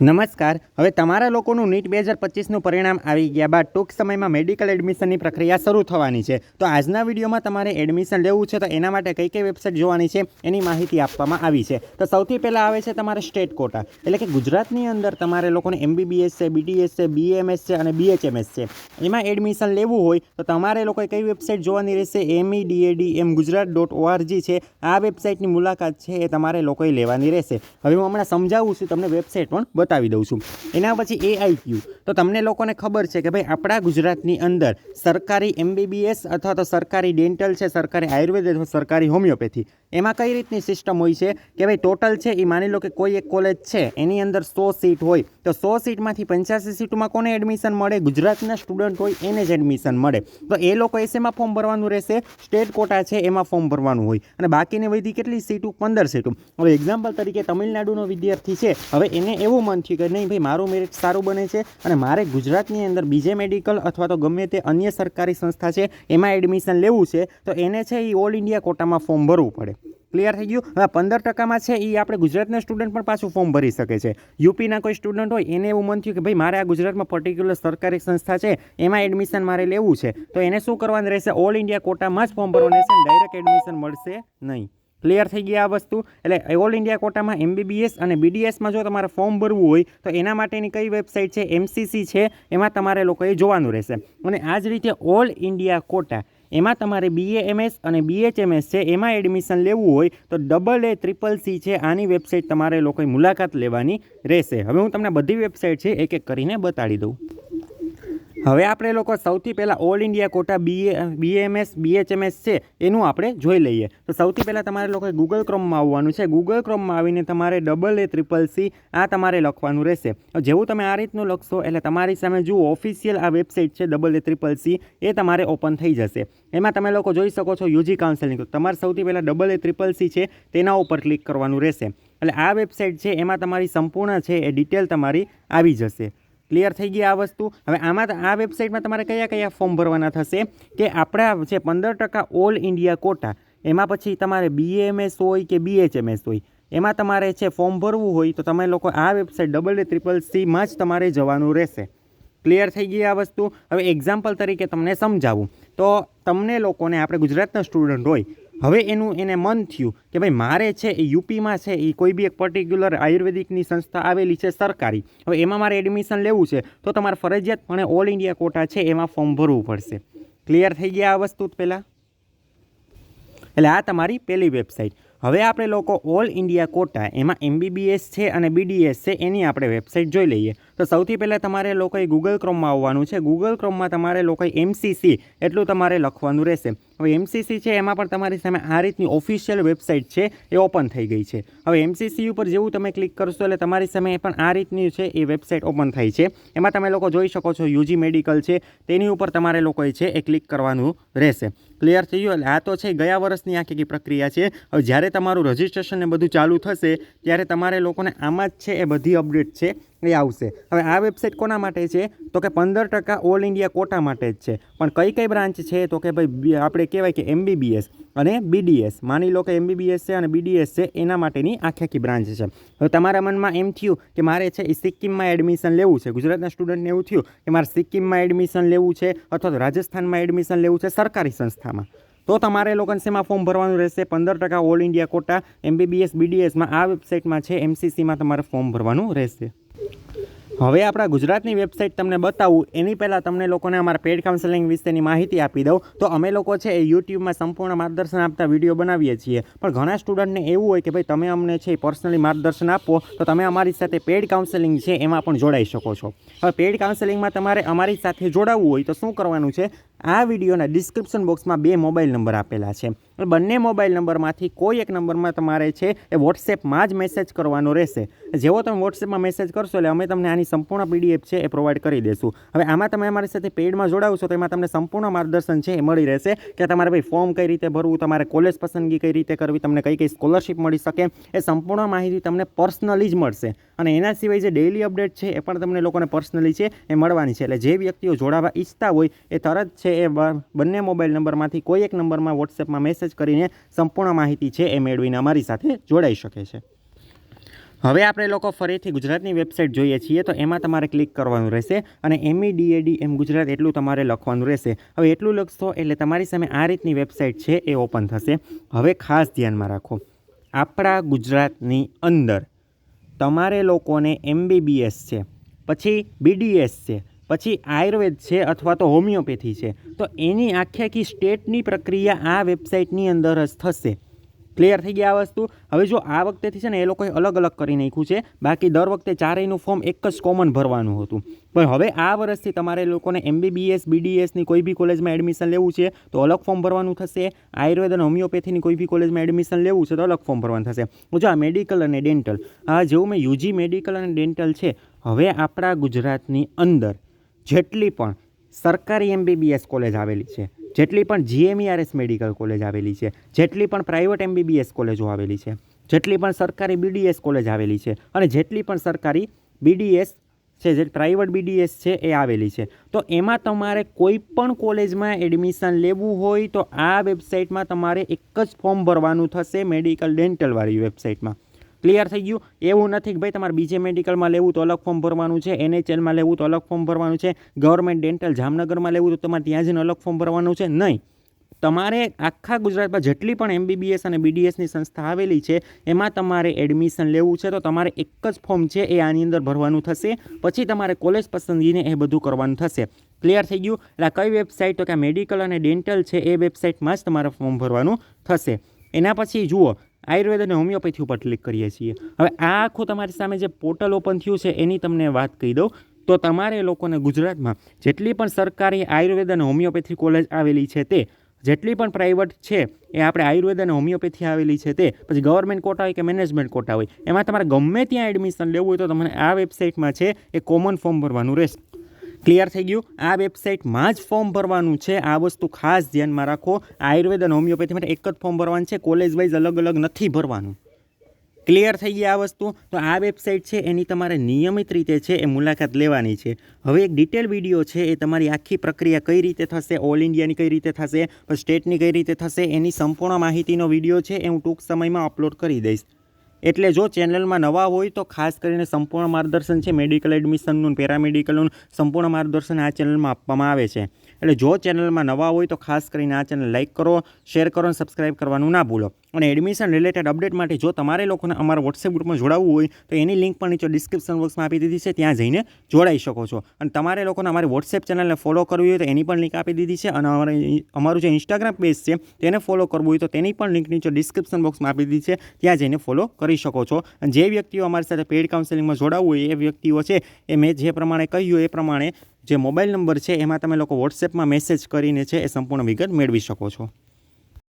નમસ્કાર. હવે તમારા લોકોનું નીટ બે હજાર પચીસનું પરિણામ આવી ગયા બાદ ટૂંક સમયમાં મેડિકલ એડમિશનની પ્રક્રિયા શરૂ થવાની છે. તો આજના વિડીયોમાં તમારે એડમિશન લેવું છે તો એના માટે કઈ કઈ વેબસાઇટ જોવાની છે એની માહિતી આપવામાં આવી છે. તો સૌથી પહેલાં આવે છે તમારે સ્ટેટ કોટા. એટલે કે ગુજરાતની અંદર તમારે લોકોને એમબીબીએસ છે બીડીએસ છે, બીએમએસ છે અને બીએચએમએસ છે. એમાં એડમિશન લેવું હોય તો તમારે લોકોએ કઈ વેબસાઇટ જોવાની રહેશે? M E D A D M Gujarat dot O R G છે. આ વેબસાઇટની મુલાકાત છે એ તમારે લોકોએ લેવાની રહેશે. હવે હું હમણાં સમજાવું છું તમને વેબસાઇટ પણ. બતાવી દઉં છું. એના પછી એઆઈક્યુ તો તમને લોકોને ખબર છે કે ભાઈ આપણા ગુજરાતની અંદર સરકારી એમબીબીએસ અથવા તો સરકારી ડેન્ટલ છે, સરકારી આયુર્વેદ અથવા સરકારી હોમિયોપેથી એમાં કઈ રીતની સિસ્ટમ હોય છે કે ભાઈ ટોટલ છે એ માની લો કે કોઈ એક કોલેજ છે, એની અંદર સો સીટ હોય, તો સો સીટમાંથી પંચ્યાસી સીટમાં કોને એડમિશન મળે? ગુજરાતના સ્ટુડન્ટ હોય એને જ એડમિશન મળે. તો એ લોકો એસેમાં ફોર્મ ભરવાનું રહેશે? સ્ટેટ કોટા છે એમાં ફોર્મ ભરવાનું હોય. અને બાકીની વધી કેટલી સીટું પંદર સીટું હવે એક્ઝામ્પલ તરીકે તમિલનાડુનો વિદ્યાર્થી છે. હવે એને એવું મન થયું કે નહીં ભાઈ, મારું મેરિટ સારું બને છે અને મારે ગુજરાતની અંદર બીજે મેડિકલ અથવા તો ગમે તે અન્ય સરકારી સંસ્થા છે, એમાં એડમિશન લેવું છે, તો એને છે એ ઓલ ઇન્ડિયા કોટામાં ફોર્મ ભરવું પડે. ક્લિયર થઈ ગયું? હવે પંદર ટકામાં છે એ આપણે ગુજરાતના સ્ટુડન્ટ પણ પાછું ફોર્મ ભરી શકે છે. યુપીના કોઈ સ્ટુડન્ટ હોય, એને એવું મન થયું કે, ભાઈ, મારે આ ગુજરાતમાં પર્ટિક્યુલર સરકારી સંસ્થા છે, એમાં એડમિશન મારે લેવું છે. તો એને શું કરવાનું રહેશે? ઓલ ઇન્ડિયા કોટામાં જ ફોર્મ ભરવાનું રહેશે ડાયરેક્ટ એડમિશન મળશે નહીં. ક્લિયર થઈ ગયા આ વસ્તુ. એટલે ઓલ ઇન્ડિયા કોટામાં એમબીબીએસ અને બીડીએસમાં જો તમારે ફોર્મ ભરવું હોય, તો એના માટેની કઈ વેબસાઇટ છે? એમસીસી છે. એમાં તમારે લોકોએ જોવાનું રહેશે. અને આ જ રીતે ઓલ ઇન્ડિયા કોટા, એમાં તમારે બીએએમએસ અને બીએચએમએસ છે, એમાં એડમિશન લેવું હોય, તો ડબલ એ ટ્રિપલ સી છે, આની વેબસાઇટ તમારે લોકોએ મુલાકાત લેવાની રહેશે. હવે હું તમને બધી વેબસાઇટ છે એક એક કરીને બતાડી દઉં. હવે આપણે લોકો સૌથી પહેલાં all India quota BA BAMS BHMS છે, એનું આપણે જોઈ લઈએ. તો સૌથી પહેલાં તમારે લોકોએ ગૂગલ ક્રોમમાં આવવાનું છે. ગૂગલ ક્રોમમાં આવીને તમારે ડબલ એ ટ્રિપલ સી આ તમારે લખવાનું રહેશે. જેવું તમે આ રીતનું લખશો, એટલે તમારી સામે જુઓ ઓફિશિયલ આ વેબસાઇટ છે double A triple C A તમારે ઓપન થઈ જશે. એમાં તમે લોકો જોઈ શકો છો યુજી કાઉન્સેલિંગ તમારે સૌથી પહેલાં ડબલ એ ટ્રિપલ સી છે, તેના ઉપર ક્લિક કરવાનું રહેશે. એટલે આ વેબસાઇટ છે, એમાં તમારી સંપૂર્ણ છે, એ ડિટેલ તમારી આવી જશે. ક્લિયર થઈ ગઈ આ વસ્તુ. હવે આમાં આ વેબસાઇટમાં તમારે કયા કયા ફોર્મ ભરવાના થશે? કે આપણા જે પંદર ટકા ઓલ ઇન્ડિયા કોટા એમાં પછી તમારે બીએમએસ હોય કે બીએચએમએસ હોય, એમાં તમારે છે ફોર્મ ભરવું હોય તો તમે લોકો આ વેબસાઇટ ડબલ ટ્રિપલ સીમાં જ તમારે જવાનું રહેશે. ક્લિયર થઈ ગઈ આ વસ્તુ. હવે એક્ઝામ્પલ તરીકે તમને સમજાવું. તો તમને લોકોને, આપણે ગુજરાતના સ્ટુડન્ટ હોય હવે એનું એને મન થયું કે ભાઈ મારે છે એ યુપીમાં છે, એ કોઈ બી એક પર્ટિક્યુલર આયુર્વેદિકની સંસ્થા આવેલી છે સરકારી. હવે એમાં મારે એડમિશન લેવું છે, તો તમારે ફરજિયાતપણે ઓલ ઇન્ડિયા કોટા છે એમાં ફોર્મ ભરવું પડશે. ક્લિયર થઈ ગયા આ વસ્તુ પહેલાં? એટલે આ તમારી પહેલી વેબસાઇટ હવે આપણે લોકો ઓલ ઇન્ડિયા કોટા એમાં એમબીબીએસ છે અને બીડીએસ છે, એની આપણે વેબસાઇટ જોઈ લઈએ. તો સૌથી પહેલાં તમારે લોકોએ ગૂગલ ક્રોમમાં આવવાનું છે. ગૂગલ ક્રોમમાં તમારે લોકોએ એમસીસી એટલું તમારે લખવાનું રહેશે. હવે એમસીસી છે, એમાં પણ તમારી સામે આ રીતની ઓફિશિયલ વેબસાઇટ છે, એ ઓપન થઈ ગઈ છે. હવે એમસીસી ઉપર જેવું તમે ક્લિક કરશો એટલે તમારી સામે પણ આ રીતની છે, એ વેબસાઇટ ઓપન થઈ છે. એમાં તમે લોકો જોઈ શકો છો યુજી મેડિકલ છે, તેની ઉપર તમારે લોકોએ છે, એ ક્લિક કરવાનું રહેશે. ક્લિયર થઈ ગયું? એટલે આ તો છે ગયા વર્ષની આખી પ્રક્રિયા છે. હવે જ્યારે તમારું રજિસ્ટ્રેશન ને બધું ચાલુ થશે, ત્યારે તમારે લોકોને આમાં જ છે, એ બધી અપડેટ છે, એ આવશે. હવે આ વેબસાઇટ કોના માટે છે? તો કે પંદર ટકા ઓલ ઇન્ડિયા કોટા માટે જ છે. પણ કઈ કઈ બ્રાન્ચ છે? તો કે ભાઈ આપણે કહેવાય કે એમબીબીએસ અને બીડીએસ માની લો કે એમબીબીએસ છે અને બીડીએસ છે, એના માટેની આખી આખી બ્રાન્ચ છે. હવે તમારા મનમાં એમ થયું કે મારે છે એ સિક્કિમમાં એડમિશન લેવું છે? ગુજરાતના સ્ટુડન્ટને એવું થયું કે મારે સિક્કિમમાં એડમિશન લેવું છે અથવા તો રાજસ્થાનમાં એડમિશન લેવું છે સરકારી સંસ્થામાં? તો તમારે લોકોને શેમાં ફોર્મ ભરવાનું રહેશે? પંદર ટકા ઓલ ઇન્ડિયા કોટા એમબીબીએસ બીડીએસમાં આ વેબસાઇટમાં છે એમસીસીમાં તમારે ફોર્મ ભરવાનું રહેશે. હવે આપણા ગુજરાતની વેબસાઇટ તમને બતાવું. એની પહેલાં તમને લોકોને અમારા પેડ કાઉન્સેલિંગ વિશેની માહિતી આપી દઉં. તો અમે લોકો છે એ યુટ્યુબમાં સંપૂર્ણ માર્ગદર્શન આપતા વીડિયો બનાવીએ છીએ. પણ ઘણા સ્ટુડન્ટને એવું હોય કે ભાઈ તમે અમને છે પર્સનલી માર્ગદર્શન આપો, તો તમે અમારી સાથે પેડ કાઉન્સેલિંગ છે એમાં પણ જોડાઈ શકો છો. હવે પેડ કાઉન્સેલિંગમાં તમારે અમારી સાથે જોડાવવું હોય તો શું કરવાનું છે? આ વિડીયોના ડિસ્ક્રિપ્શન બોક્સમાં બે મોબાઈલ નંબર આપેલા છે. બંને મોબાઈલ નંબરમાંથી કોઈ એક નંબરમાં તમારે છે એ વોટ્સએપમાં જ મેસેજ કરવાનો રહેશે. જેવો તમે વોટ્સએપમાં મેસેજ કરશો એટલે અમે તમને આની સંપૂર્ણ પીડીએફ છે એ પ્રોવાઈડ કરી દઈશું હવે આમાં તમે અમારી સાથે પેડમાં જોડાવશો તો એમાં તમને સંપૂર્ણ માર્ગદર્શન છે એ મળી રહેશે કે તમારે ભાઈ ફોર્મ કઈ રીતે ભરવું, તમારે કોલેજ પસંદગી કઈ રીતે કરવી, તમને કઈ કઈ સ્કોલરશિપ મળી શકે એ સંપૂર્ણ માહિતી તમને પર્સનલી જ મળશે. અને એના સિવાય જે ડેઇલી અપડેટ છે એ પણ તમને લોકોને પર્સનલી છે એ મળવાની છે. એટલે જે વ્યક્તિઓ જોડાવા ઈચ્છતા હોય એ તરત છે એ બંને મોબાઈલ નંબરમાંથી કોઈ એક નંબરમાં વોટ્સએપમાં મેસેજ કરીને સંપૂર્ણ માહિતી છે એ મેળવીને અમારી સાથે જોડાઈ શકે છે. હવે આપણે લોકો ફરીથી ગુજરાતની વેબસાઇટ જોઈએ છીએ તો એમાં તમારે ક્લિક કરવાનું રહેશે અને એમઈ ડીએડી એમ ગુજરાત એટલું તમારે લખવાનું રહેશે. હવે એટલું લખશો એટલે તમારી સામે આ રીતની વેબસાઇટ છે એ ઓપન થશે. હવે ખાસ ધ્યાનમાં રાખો. આપણા ગુજરાતની અંદર તમારે લોકોને એમબીબીએસ છે, પછી બીડીએસ છે પછી આયુર્વેદ છે અથવા તો હોમિયોપેથી છે. તો એની આખી સ્ટેટની પ્રક્રિયા આ વેબસાઇટની અંદર જ થશે. ક્લિયર થઈ ગયા આ વસ્તુ? હવે જો આ વખતેથી છે ને એ લોકોએ અલગ અલગ કરી નાખ્યું છે. બાકી દર વખતે ચારેયનું ફોર્મ એક જ કોમન ભરવાનું હતું. પણ હવે આ વર્ષથી તમારે લોકોને એમબીબીએસ બીડીએસની કોઈ બી કોલેજમાં એડમિશન લેવું છે, તો અલગ ફોર્મ ભરવાનું થશે. આયુર્વેદ અને હોમિયોપેથીની કોઈ બી કોલેજમાં એડમિશન લેવું છે, તો અલગ ફોર્મ ભરવાનું થશે. જો આ મેડિકલ અને ડેન્ટલ આ જેવું મેં યુજી મેડિકલ અને ડેન્ટલ છે, હવે આપણા ગુજરાતની અંદર જેટલી પણ સરકારી એમબીબીએસ કોલેજ આવેલી છે, જેટલી પણ જીએમઈઆરએસ મેડિકલ કોલેજ આવેલી છે, જેટલી પણ પ્રાઇવેટ એમબીબીએસ કોલેજો આવેલી છે, જેટલી પણ સરકારી બીડીએસ કોલેજ આવેલી છે અને જેટલી પણ સરકારી બીડીએસ છે, જે પ્રાઇવેટ બીડીએસ છે, એ આવેલી છે. તો એમાં તમારે કોઈ પણ કોલેજમાં એડમિશન લેવું હોય તો આ વેબસાઇટમાં તમારે એક જ ફોર્મ ભરવાનું થશે, મેડિકલ ડેન્ટલવાળી વેબસાઇટમાં. ક્લિયર થઈ ગયું? એવું નથી કે ભાઈ તમારે બીજે મેડિકલમાં લેવું તો અલગ ફોર્મ ભરવાનું છે એનએચએલમાં લેવું તો અલગ ફોર્મ ભરવાનું છે ગવર્મેન્ટ ડેન્ટલ જામનગરમાં લેવું તો તમારે ત્યાં જઈને અલગ ફોર્મ ભરવાનું છે? નહીં. તમારે આખા ગુજરાતમાં જેટલી પણ એમબીબીએસ અને બીડીએસની સંસ્થા આવેલી છે, એમાં તમારે એડમિશન લેવું છે, તો તમારે એક જ ફોર્મ છે એ આની અંદર ભરવાનું થશે, પછી તમારે કોલેજ પસંદગીને એ બધું કરવાનું થશે. ક્લિયર થઈ ગયું? એટલે કઈ વેબસાઇટ તો કે મેડિકલ અને ડેન્ટલ છે, એ વેબસાઇટમાં જ તમારે ફોર્મ ભરવાનું થશે. એના પછી જુઓ આયુર્વેદ અને હોમિયોપેથી ઉપર ક્લિક કરીએ છીએ. હવે આ આખું તમારી સામે જે પોર્ટલ ઓપન થયું છે, એની તમને વાત કહી દઉં. તો તમારે લોકોને ગુજરાતમાં જેટલી પણ સરકારી આયુર્વેદ અને હોમિયોપેથી કોલેજ આવેલી છે તે, જેટલી પણ પ્રાઇવેટ છે, એ આપણે આયુર્વેદ અને હોમિયોપેથી આવેલી છે તે, પછી ગવર્મેન્ટ કોટા હોય કે મેનેજમેન્ટ કોટા હોય, એમાં તમારે ગમે ત્યાં એડમિશન લેવું હોય તો તમને આ વેબસાઇટમાં છે એ કોમન ફોર્મ ભરવાનું રહેશે. ક્લિયર થઈ ગયું. આ વેબસાઇટમાં જ ફોર્મ ભરવાનું છે. આ વસ્તુ ખાસ ધ્યાનમાં રાખો. આયુર્વેદ અને હોમિયોપેથી માટે એક જ ફોર્મ ભરવાનું છે. કોલેજ વાઇઝ અલગ અલગ નથી ભરવાનું. ક્લિયર થઈ ગઈ આ વસ્તુ. તો આ વેબસાઇટ છે, એની તમારે નિયમિત રીતે છે, એ મુલાકાત લેવાની છે. હવે એક ડિટેલ વીડિયો છે, એ તમારી આખી પ્રક્રિયા કઈ રીતે થશે ઓલ ઇન્ડિયાની કઈ રીતે થશે, સ્ટેટની કઈ રીતે થશે, એની સંપૂર્ણ માહિતીનો વીડિયો છે, એ હું ટૂંક સમયમાં અપલોડ કરી દઈશ. એટલે જો ચેનલમાં નવા હોય તો ખાસ કરીને સંપૂર્ણ માર્ગદર્શન છે. મેડિકલ એડમિશનનું પેરામેડિકલનું સંપૂર્ણ માર્ગદર્શન આ ચેનલમાં આપવામાં આવે છે. એટલે જો ચેનલમાં નવા હોય તો ખાસ કરીને આ ચેનલ લાઇક કરો, શેર કરો અને સબસ્ક્રાઇબ કરવાનું ના ભૂલો. અને એડમિશન રિલેટેડ અપડેટ માટે જો તમારે લોકોને અમારા વોટ્સએપ ગ્રુપમાં જોડાવવું હોય, તો એની લિંક પણ નીચે ડિસ્ક્રિપ્શન બોક્સમાં આપી દીધી છે, ત્યાં જઈને જોડાઈ શકો છો. અને તમારે લોકોને અમારી વોટ્સએપ ચેનલને ફોલો કરવી હોય તો એની પણ લિંક આપી દીધી છે અને અમારી અમારું જે ઇન્સ્ટાગ્રામ પેજ છે, તેને ફોલો કરવું હોય તો તેની પણ લિંક નીચે ડિસ્ક્રિપ્શન બોક્સમાં આપી દીધી છે, ત્યાં જઈને ફોલો કરી શકો છો. અને જે વ્યક્તિઓ અમારી સાથે પેઇડ કાઉન્સેલિંગમાં જોડાવવું હોય, એ વ્યક્તિઓ છે, એ મેં જે પ્રમાણે કહ્યું એ પ્રમાણે જે મોબાઈલ નંબર છે, એમાં તમે લોકો વોટ્સએપમાં મેસેજ કરીને છે, એ સંપૂર્ણ વિગત મેળવી શકો છો.